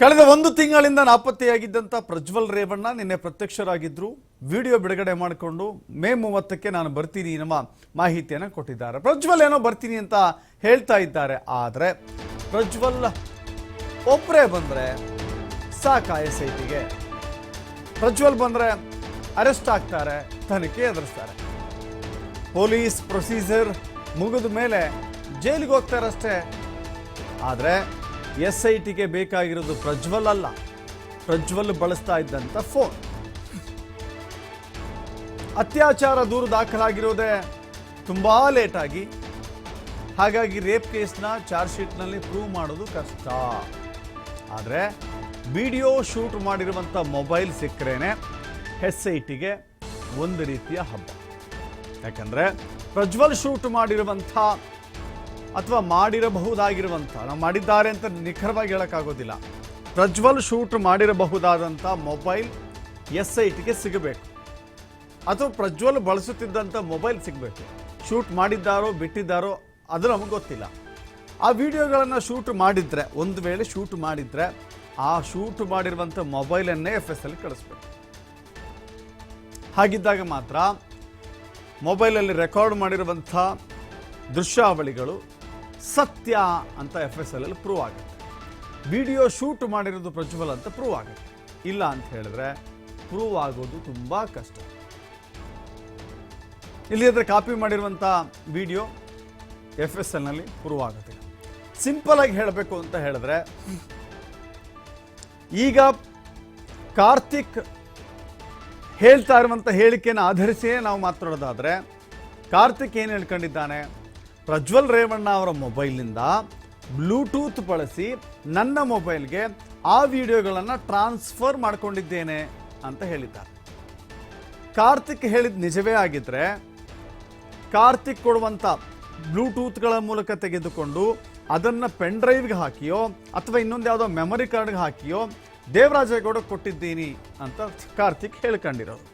ಕಳೆದ ಒಂದು ತಿಂಗಳಿಂದ ನಾಪತ್ತೆಯಾಗಿದ್ದಂಥ ಪ್ರಜ್ವಲ್ ರೇವಣ್ಣ ನಿನ್ನೆ ಪ್ರತ್ಯಕ್ಷರಾಗಿದ್ದರು ವಿಡಿಯೋ ಬಿಡುಗಡೆ ಮಾಡಿಕೊಂಡು ಮೇ ಮೂವತ್ತಕ್ಕೆ ನಾನು ಬರ್ತೀನಿ ನಮ್ಮ ಮಾಹಿತಿಯನ್ನು ಕೊಟ್ಟಿದ್ದಾರೆ. ಪ್ರಜ್ವಲ್ ಏನೋ ಬರ್ತೀನಿ ಅಂತ ಹೇಳ್ತಾ ಇದ್ದಾರೆ. ಆದರೆ ಪ್ರಜ್ವಲ್ ಒಬ್ಬರೇ ಬಂದರೆ ಸಾಕ ಎಸ್ ಐ ಟಿಗೆ ಪ್ರಜ್ವಲ್ ಬಂದರೆ ಅರೆಸ್ಟ್ ಆಗ್ತಾರೆ, ತನಿಖೆ ಎದುರಿಸ್ತಾರೆ. ಪೊಲೀಸ್ ಪ್ರೊಸೀಜರ್ ಮುಗಿದ ಮೇಲೆ ಜೈಲಿಗೆ ಹೋಗ್ತಾರಷ್ಟೇ. ಆದರೆ ಎಸ್ ಐ ಟಿಗೆ ಬೇಕಾಗಿರೋದು ಪ್ರಜ್ವಲ್ ಅಲ್ಲ. ಪ್ರಜ್ವಲ್ ಬಳಸ್ತಾ ಇದ್ದಂಥ ಫೋನ್. ಅತ್ಯಾಚಾರ ದೂರು ದಾಖಲಾಗಿರೋದೇ ತುಂಬಾ ಲೇಟಾಗಿ. ಹಾಗಾಗಿ ರೇಪ್ ಕೇಸ್ನ ಚಾರ್ಜ್ ಶೀಟ್ನಲ್ಲಿ ಪ್ರೂವ್ ಮಾಡೋದು ಕಷ್ಟ. ಆದರೆ ವಿಡಿಯೋ ಶೂಟ್ ಮಾಡಿರುವಂಥ ಮೊಬೈಲ್ ಸಿಕ್ಕರೇನೆ ಎಸ್ ಐ ಟಿಗೆ ಒಂದು ರೀತಿಯ ಹಬ್ಬ. ಯಾಕಂದ್ರೆ ಪ್ರಜ್ವಲ್ ಶೂಟ್ ಮಾಡಿರುವಂಥ ಅಥವಾ ಮಾಡಿರಬಹುದಾಗಿರುವಂಥ, ನಾವು ಮಾಡಿದ್ದಾರೆ ಅಂತ ನಿಖರವಾಗಿ ಹೇಳೋಕ್ಕಾಗೋದಿಲ್ಲ. ಪ್ರಜ್ವಲ್ ಶೂಟ್ ಮಾಡಿರಬಹುದಾದಂಥ ಮೊಬೈಲ್ ಎಸ್ ಐ ಟಿಗೆ ಸಿಗಬೇಕು. ಅಥವಾ ಪ್ರಜ್ವಲ್ ಬಳಸುತ್ತಿದ್ದಂಥ ಮೊಬೈಲ್ ಸಿಗಬೇಕು. ಶೂಟ್ ಮಾಡಿದ್ದಾರೋ, ಬಿಟ್ಟಿದ್ದಾರೋ, ಅದು ನಮಗೆ ಗೊತ್ತಿಲ್ಲ. ಆ ವಿಡಿಯೋಗಳನ್ನು ಶೂಟ್ ಮಾಡಿದರೆ, ಒಂದು ವೇಳೆ ಶೂಟ್ ಮಾಡಿದರೆ, ಆ ಶೂಟ್ ಮಾಡಿರುವಂಥ ಮೊಬೈಲನ್ನೇ ಎಫ್ ಎಸ್ ಅಲ್ಲಿ ಕಳಿಸ್ಬೇಕು. ಹಾಗಿದ್ದಾಗ ಮಾತ್ರ ಮೊಬೈಲಲ್ಲಿ ರೆಕಾರ್ಡ್ ಮಾಡಿರುವಂಥ ದೃಶ್ಯಾವಳಿಗಳು ಸತ್ಯ ಅಂತ ಎಫ್ ಎಸ್ ಎಲ್ ಪ್ರೂವ್ ಆಗುತ್ತೆ. ವಿಡಿಯೋ ಶೂಟ್ ಮಾಡಿರೋದು ಪ್ರಜ್ವಲ್ ಅಂತ ಪ್ರೂವ್ ಆಗುತ್ತೆ. ಇಲ್ಲ ಅಂತ ಹೇಳಿದ್ರೆ ಪ್ರೂವ್ ಆಗೋದು ತುಂಬ ಕಷ್ಟ. ಇಲ್ಲಿ ಕಾಪಿ ಮಾಡಿರುವಂಥ ವಿಡಿಯೋ ಎಫ್ ಎಸ್ ಎಲ್ನಲ್ಲಿ ಪ್ರೂವ್ ಆಗುತ್ತೆ. ಸಿಂಪಲ್ ಆಗಿ ಹೇಳಬೇಕು ಅಂತ ಹೇಳಿದ್ರೆ, ಈಗ ಕಾರ್ತಿಕ್ ಹೇಳ್ತಾ ಇರುವಂಥ ಹೇಳಿಕೆಯನ್ನು ಆಧರಿಸಿಯೇ ನಾವು ಮಾತಾಡೋದಾದರೆ, ಕಾರ್ತಿಕ್ ಏನು ಹೇಳ್ಕೊಂಡಿದ್ದಾನೆ? ಪ್ರಜ್ವಲ್ ರೇವಣ್ಣ ಅವರ ಮೊಬೈಲ್ನಿಂದ ಬ್ಲೂಟೂತ್ ಬಳಸಿ ನನ್ನ ಮೊಬೈಲ್ಗೆ ಆ ವಿಡಿಯೋಗಳನ್ನು ಟ್ರಾನ್ಸ್ಫರ್ ಮಾಡಿಕೊಂಡಿದ್ದೇನೆ ಅಂತ ಹೇಳಿದ್ದಾರೆ. ಕಾರ್ತಿಕ್ ಹೇಳಿದ ನಿಜವೇ ಆಗಿದ್ರೆ ಕಾರ್ತಿಕ್ ಕೊಡುವಂಥ ಬ್ಲೂಟೂತ್ಗಳ ಮೂಲಕ ತೆಗೆದುಕೊಂಡು ಅದನ್ನು ಪೆನ್ ಡ್ರೈವ್ಗೆ ಹಾಕಿಯೋ ಅಥವಾ ಇನ್ನೊಂದು ಯಾವುದೋ ಮೆಮೊರಿ ಕಾರ್ಡ್ಗೆ ಹಾಕಿಯೋ ದೇವರಾಜೇಗೌಡ ಕೊಟ್ಟಿದ್ದೀನಿ ಅಂತ ಕಾರ್ತಿಕ್ ಹೇಳ್ಕೊಂಡಿರೋದು.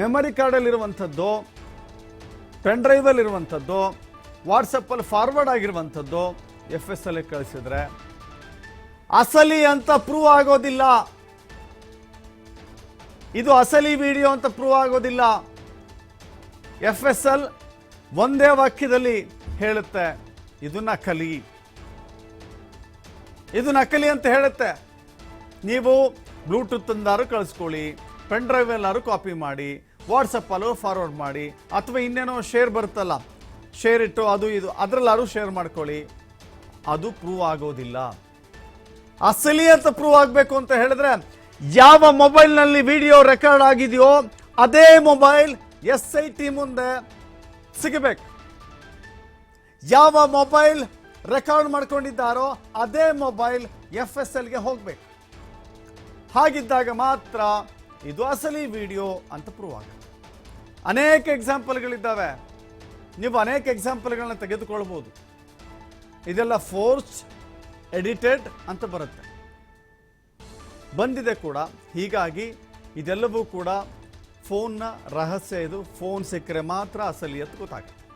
ಮೆಮೊರಿ ಕಾರ್ಡಲ್ಲಿರುವಂಥದ್ದು ಪೆನ್ ಡ್ರೈವಲ್ಲಿರುವಂಥದ್ದು ವಾಟ್ಸಪ್ಪಲ್ಲಿ ಫಾರ್ವರ್ಡ್ ಆಗಿರುವಂಥದ್ದು ಎಫ್ ಎಸ್ ಅಲ್ಲಿ ಕಳಿಸಿದ್ರೆ. ಅಸಲಿ ಅಂತ ಪ್ರೂವ್ ಆಗೋದಿಲ್ಲ. ಇದು ಅಸಲಿ ವಿಡಿಯೋ ಅಂತ ಪ್ರೂವ್ ಆಗೋದಿಲ್ಲ. ಎಫ್ ಎಸ್ ಎಲ್ ಒಂದೇ ವಾಕ್ಯದಲ್ಲಿ ಹೇಳುತ್ತೆ, ಇದು ನಕಲಿ. ಇದು ನಕಲಿ ಅಂತ ಹೇಳುತ್ತೆ. ನೀವು ಬ್ಲೂಟೂತ್ ಅಂದಾರು ಕಳಿಸ್ಕೊಳ್ಳಿ, ಪೆನ್ ಡ್ರೈವ್ ಎಲ್ಲಾರು ಕಾಪಿ ಮಾಡಿ ವಾಟ್ಸಪ್ಪಲ್ಲೂ ಫಾರ್ವರ್ಡ್ ಮಾಡಿ, ಅಥವಾ ಇನ್ನೇನೋ ಶೇರ್ ಬರುತ್ತಲ್ಲ ಶೇರ್ ಇಟ್ಟು ಅದು ಇದು ಅದರಲ್ಲಾರು ಶೇರ್ ಮಾಡ್ಕೊಳ್ಳಿ. ಅದು ಪ್ರೂವ್ ಆಗೋದಿಲ್ಲ. ಅಸಲಿ ಅಂತ ಪ್ರೂವ್ ಆಗಬೇಕು ಅಂತ ಹೇಳಿದ್ರೆ, ಯಾವ ಮೊಬೈಲ್ನಲ್ಲಿ ವಿಡಿಯೋ ರೆಕಾರ್ಡ್ ಆಗಿದೆಯೋ, ಅದೇ ಮೊಬೈಲ್ ಎಸ್ ಐ ಟಿ ಮುಂದೆ ಸಿಗಬೇಕು. ಯಾವ ಮೊಬೈಲ್ ರೆಕಾರ್ಡ್ ಮಾಡ್ಕೊಂಡಿದ್ದಾರೋ, ಅದೇ ಮೊಬೈಲ್ ಎಫ್ ಎಸ್ ಎಲ್ಗೆ ಹೋಗ್ಬೇಕು. ಹಾಗಿದ್ದಾಗ ಮಾತ್ರ ಇದು ಅಸಲಿ ವಿಡಿಯೋ ಅಂತ ಪ್ರೂವ್ ಆಗುತ್ತೆ. ಅನೇಕ ಎಕ್ಸಾಂಪಲ್ಗಳಿದ್ದಾವೆ ನೀವು ಅನೇಕ ಎಕ್ಸಾಂಪಲ್ಗಳನ್ನ ತೆಗೆದುಕೊಳ್ಬೋದು. ಇದೆಲ್ಲ ಫೋರ್ಸ್ ಎಡಿಟೆಡ್ ಅಂತ ಬರುತ್ತೆ. ಬಂದಿದೆ ಕೂಡ. ಹೀಗಾಗಿ ಇದೆಲ್ಲವೂ ಕೂಡ ಫೋನ್ನ ರಹಸ್ಯ ಇದು. ಫೋನ್ ಸಿಕ್ಕರೆ ಮಾತ್ರ ಅಸಲಿ ಅಂತ ಗೊತ್ತಾಗುತ್ತೆ.